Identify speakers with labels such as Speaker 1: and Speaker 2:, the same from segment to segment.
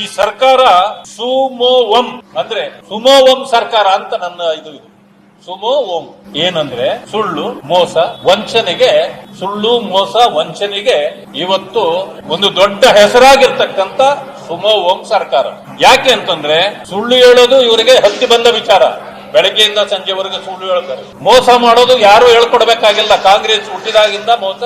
Speaker 1: ಈ ಸರ್ಕಾರ ಸುಮೋವಂ ಅಂದ್ರೆ ಸುಮೋವಂ ಸರ್ಕಾರ ಅಂತ ನನ್ನ ಇದು ಇದು. ಸುಮೋ ಓಂ ಏನಂದ್ರೆ ಸುಳ್ಳು, ಮೋಸ, ವಂಚನೆಗೆ, ಸುಳ್ಳು, ಮೋಸ, ವಂಚನೆಗೆ ಇವತ್ತು ಒಂದು ದೊಡ್ಡ ಹೆಸರಾಗಿರ್ತಕ್ಕಂತ ಸುಮೋ ಓಂ ಸರ್ಕಾರ. ಯಾಕೆ ಅಂತಂದ್ರೆ ಸುಳ್ಳು ಹೇಳೋದು ಇವರಿಗೆ ಹತ್ತಿ ಬಂದ ವಿಚಾರ. ಬೆಳಗ್ಗೆಯಿಂದ ಸಂಜೆವರೆಗೆ ಸುಳ್ಳು ಹೇಳ್ತಾರೆ. ಮೋಸ ಮಾಡೋದು ಯಾರು ಹೇಳ್ಕೊಡ್ಬೇಕಾಗಿಲ್ಲ. ಕಾಂಗ್ರೆಸ್ ಹುಟ್ಟಿದಾಗಿಂದ ಮೋಸ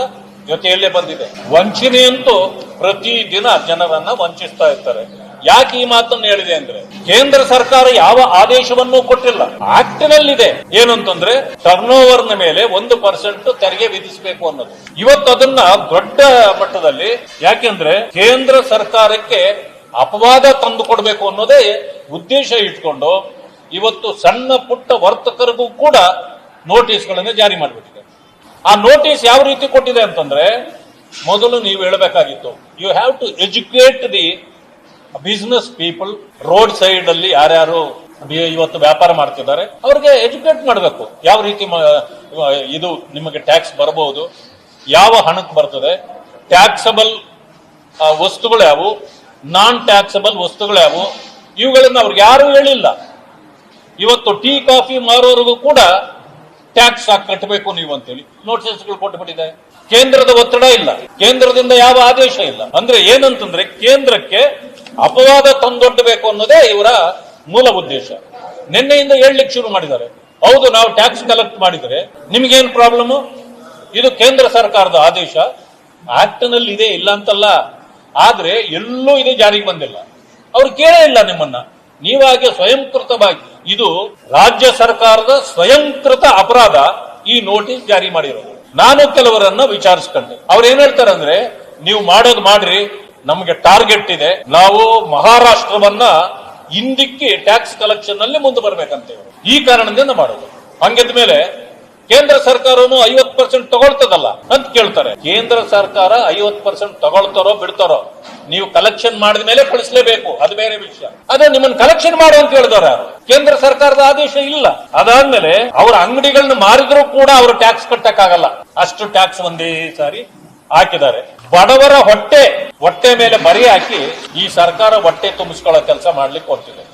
Speaker 1: ಜೊತೆಯಲ್ಲೇ ಬಂದಿದೆ. ವಂಚನೆಯಂತೂ ಪ್ರತಿ ದಿನ ಜನರನ್ನ ವಂಚಿಸ್ತಾ ಇರ್ತಾರೆ. ಯಾಕೆ ಈ ಮಾತನ್ನು ಹೇಳಿದೆ ಅಂದ್ರೆ, ಕೇಂದ್ರ ಸರ್ಕಾರ ಯಾವ ಆದೇಶವನ್ನೂ ಕೊಟ್ಟಿಲ್ಲ. ಆಕ್ಟ್ ನಲ್ಲಿದೆ ಏನಂತಂದ್ರೆ ಟರ್ನ್ ಓವರ್ನ ಮೇಲೆ ಒಂದು ಪರ್ಸೆಂಟ್ ತೆರಿಗೆ ವಿಧಿಸಬೇಕು ಅನ್ನೋದು. ಇವತ್ತು ಅದನ್ನ ದೊಡ್ಡ ಮಟ್ಟದಲ್ಲಿ ಯಾಕೆಂದ್ರೆ ಕೇಂದ್ರ ಸರ್ಕಾರಕ್ಕೆ ಅಪವಾದ ತಂದು ಕೊಡಬೇಕು ಅನ್ನೋದೇ ಉದ್ದೇಶ ಇಟ್ಕೊಂಡು, ಇವತ್ತು ಸಣ್ಣ ಪುಟ್ಟ ವರ್ತಕರಿಗೂ ಕೂಡ ನೋಟಿಸ್ಗಳನ್ನು ಜಾರಿ ಮಾಡಿಬಿಟ್ಟಿದೆ. ಆ ನೋಟಿಸ್ ಯಾವ ರೀತಿ ಕೊಟ್ಟಿದೆ ಅಂತಂದ್ರೆ, ಮೊದಲು ನೀವು ಹೇಳಬೇಕಾಗಿತ್ತು you have to educate the business people road side ಅಲ್ಲಿ ಯಾರ್ಯಾರು ಇವತ್ತು ವ್ಯಾಪಾರ ಮಾಡ್ತಿದ್ದಾರೆ, ಅವ್ರಿಗೆ ಎಜುಕೇಟ್ ಮಾಡಬೇಕು. ಯಾವ ರೀತಿ ಇದು ನಿಮಗೆ ಟ್ಯಾಕ್ಸ್ ಬರಬಹುದು ಯಾವ ಹಣಕ್ಕೆ ಬರ್ತದೆ ಟ್ಯಾಕ್ಸಬಲ್ ವಸ್ತುಗಳು ಯಾವುವು ನಾನ್ ಟ್ಯಾಕ್ಸಬಲ್ ವಸ್ತುಗಳು ಯಾವು ಇವುಗಳನ್ನು ಅವ್ರಿಗೆ ಯಾರು ಹೇಳಿಲ್ಲ. ಇವತ್ತು ಟೀ, ಕಾಫಿ ಮಾರೋರಿಗೂ ಕೂಡ ಟ್ಯಾಕ್ಸ್ ಕಟ್ಟಬೇಕು ನೀವು ಅಂತೇಳಿ ನೋಟಿಸ್ಗಳು ಕೊಟ್ಟುಬಿಟ್ಟಿದೆ ಕೇಂದ್ರದ ಒತ್ತಡ ಇಲ್ಲ. ಕೇಂದ್ರದಿಂದ ಯಾವ ಆದೇಶ ಇಲ್ಲ. ಅಂದ್ರೆ ಏನಂತಂದ್ರೆ ಕೇಂದ್ರಕ್ಕೆ ಅಪವಾದ ತಂದೊಡ್ಡಬೇಕು ಅನ್ನೋದೇ ಇವರ ಮೂಲ ಉದ್ದೇಶ. ನಿನ್ನೆಯಿಂದ ಹೇಳಲಿಕ್ಕೆ ಶುರು ಮಾಡಿದ್ದಾರೆ. ಹೌದು, ನಾವು ಟ್ಯಾಕ್ಸ್ ಕಲೆಕ್ಟ್ ಮಾಡಿದರೆ ನಿಮ್ಗೇನು ಪ್ರಾಬ್ಲಮ್ ಇದು ಕೇಂದ್ರ ಸರ್ಕಾರದ ಆದೇಶ. ಆಕ್ಟ್ನಲ್ಲಿ ಇದೆ, ಇಲ್ಲ ಅಂತಲ್ಲ. ಆದ್ರೆ ಎಲ್ಲೂ ಇದು ಜಾರಿಗೆ ಬಂದಿಲ್ಲ. ಅವ್ರು ಕೇಳೇ ಇಲ್ಲ ನಿಮ್ಮನ್ನ. ನೀವಾಗೆ ಸ್ವಯಂಕೃತವಾಗಿ ಇದು ರಾಜ್ಯ ಸರ್ಕಾರದ ಸ್ವಯಂಕೃತ ಅಪರಾಧ ಈ ನೋಟಿಸ್ ಜಾರಿ ಮಾಡಿರೋದು. ನಾನು ಕೆಲವರನ್ನ ವಿಚಾರಿಸ್ಕೊಂಡೆ. ಅವ್ರು ಏನ್ ಹೇಳ್ತಾರೆ ಅಂದ್ರೆ ನೀವು ಮಾಡೋದು ಮಾಡ್ರಿ, ನಮಗೆ ಟಾರ್ಗೆಟ್ ಇದೆ, ನಾವು ಮಹಾರಾಷ್ಟ್ರವನ್ನ ಹಿಂದಿಕ್ಕಿ ಟ್ಯಾಕ್ಸ್ ಕಲೆಕ್ಷನ್ನಲ್ಲಿ ಮುಂದೆ ಬರ್ಬೇಕಂತೇವೆ ಈ ಕಾರಣದಿಂದ ಮಾಡೋದು. ಹಂಗಿದ ಮೇಲೆ ಕೇಂದ್ರ ಸರ್ಕಾರನು ಐವತ್ ಪರ್ಸೆಂಟ್ ತಗೊಳ್ತದಲ್ಲ ಅಂತ ಕೇಳ್ತಾರೆ. ಕೇಂದ್ರ ಸರ್ಕಾರ ಐವತ್ ಪರ್ಸೆಂಟ್ ತಗೊಳ್ತಾರೋ ಬಿಡ್ತಾರೋ, ನೀವು ಕಲೆಕ್ಷನ್ ಮಾಡಿದ ಮೇಲೆ ಕಳಿಸ್ಲೇಬೇಕು. ಅದು ಬೇರೆ ವಿಷಯ. ಅದೇ ನಿಮ್ಮನ್ನ ಕಲೆಕ್ಷನ್ ಮಾಡು ಅಂತ ಹೇಳಿದವ್ರು ಯಾರು? ಕೇಂದ್ರ ಸರ್ಕಾರದ ಆದೇಶ ಇಲ್ಲ. ಅದಾದ್ಮೇಲೆ ಅವರ ಅಂಗಡಿಗಳನ್ನ ಮಾರಿದ್ರು ಕೂಡ ಅವರು ಟ್ಯಾಕ್ಸ್ ಕಟ್ಟಕ್ಕಾಗಲ್ಲ. ಅಷ್ಟು ಟ್ಯಾಕ್ಸ್ ಒಂದೇ ಸಾರಿ ಹಾಕಿದ್ದಾರೆ. ಬಡವರ ಹೊಟ್ಟೆ ಹೊಟ್ಟೆ ಮೇಲೆ ಬರಿ ಹಾಕಿ ಈ ಸರ್ಕಾರ ಹೊಟ್ಟೆ ತುಂಬಿಸ್ಕೊಳ್ಳೋ ಕೆಲಸ ಮಾಡ್ಲಿಕ್ಕೆ ಹೊರಟಿದೆ